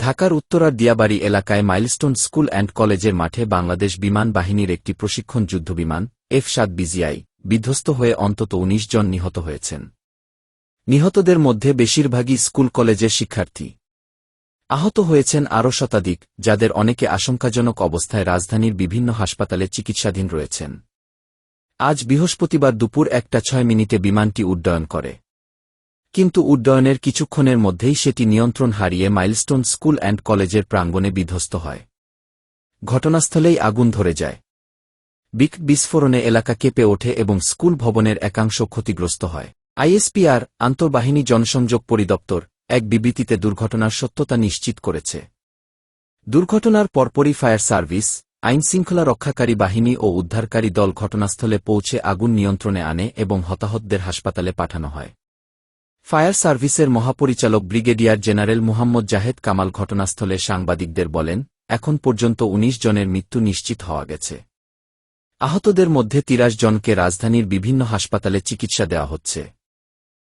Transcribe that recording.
ঢাকার উত্তরার দিয়াবাড়ি এলাকায় মাইলস্টোন স্কুল অ্যান্ড কলেজের মাঠে বাংলাদেশ বিমান বাহিনীর একটি প্রশিক্ষণ যুদ্ধবিমান, এফ সাত বিজিআই, বিধ্বস্ত হয়ে অন্তত ১৯ জন নিহত হয়েছেন। নিহতদের মধ্যে বেশিরভাগই স্কুল কলেজের শিক্ষার্থী। আহত হয়েছেন আরও শতাধিক, যাদের অনেকে আশঙ্কাজনক অবস্থায় রাজধানীর বিভিন্ন হাসপাতালে চিকিৎসাধীন রয়েছেন। আজ বৃহস্পতিবার দুপুর একটা ছয় মিনিটে বিমানটি উড্ডয়ন করে। কিন্তু উড্ডয়নের কিছুক্ষণের মধ্যেই সেটি নিয়ন্ত্রণ হারিয়ে মাইলস্টোন স্কুল অ্যান্ড কলেজের প্রাঙ্গণে বিধ্বস্ত হয়। ঘটনাস্থলেই আগুন ধরে যায়। বিক বিস্ফোরণে এলাকা কেঁপে ওঠে এবং স্কুল ভবনের একাংশ ক্ষতিগ্রস্ত হয়। আইএসপিআর আন্তর্বাহিনী জনসংযোগ পরিদপ্তর, এক বিবৃতিতে দুর্ঘটনার সত্যতা নিশ্চিত করেছে। দুর্ঘটনার পরপরই ফায়ার সার্ভিস, আইনশৃঙ্খলা রক্ষাকারী বাহিনী ও উদ্ধারকারী দল ঘটনাস্থলে পৌঁছে আগুন নিয়ন্ত্রণে আনে এবং হতাহতদের হাসপাতালে পাঠানো হয়। ফায়ার সার্ভিসের মহাপরিচালক ব্রিগেডিয়ার জেনারেল মুহাম্মদ জাহেদ কামাল ঘটনাস্থলে সাংবাদিকদের বলেন, এখন পর্যন্ত ১৯ জনের মৃত্যু নিশ্চিত হওয়া গেছে। আহতদের মধ্যে তিরাশ জনকে রাজধানীর বিভিন্ন হাসপাতালে চিকিৎসা দেওয়া হচ্ছে।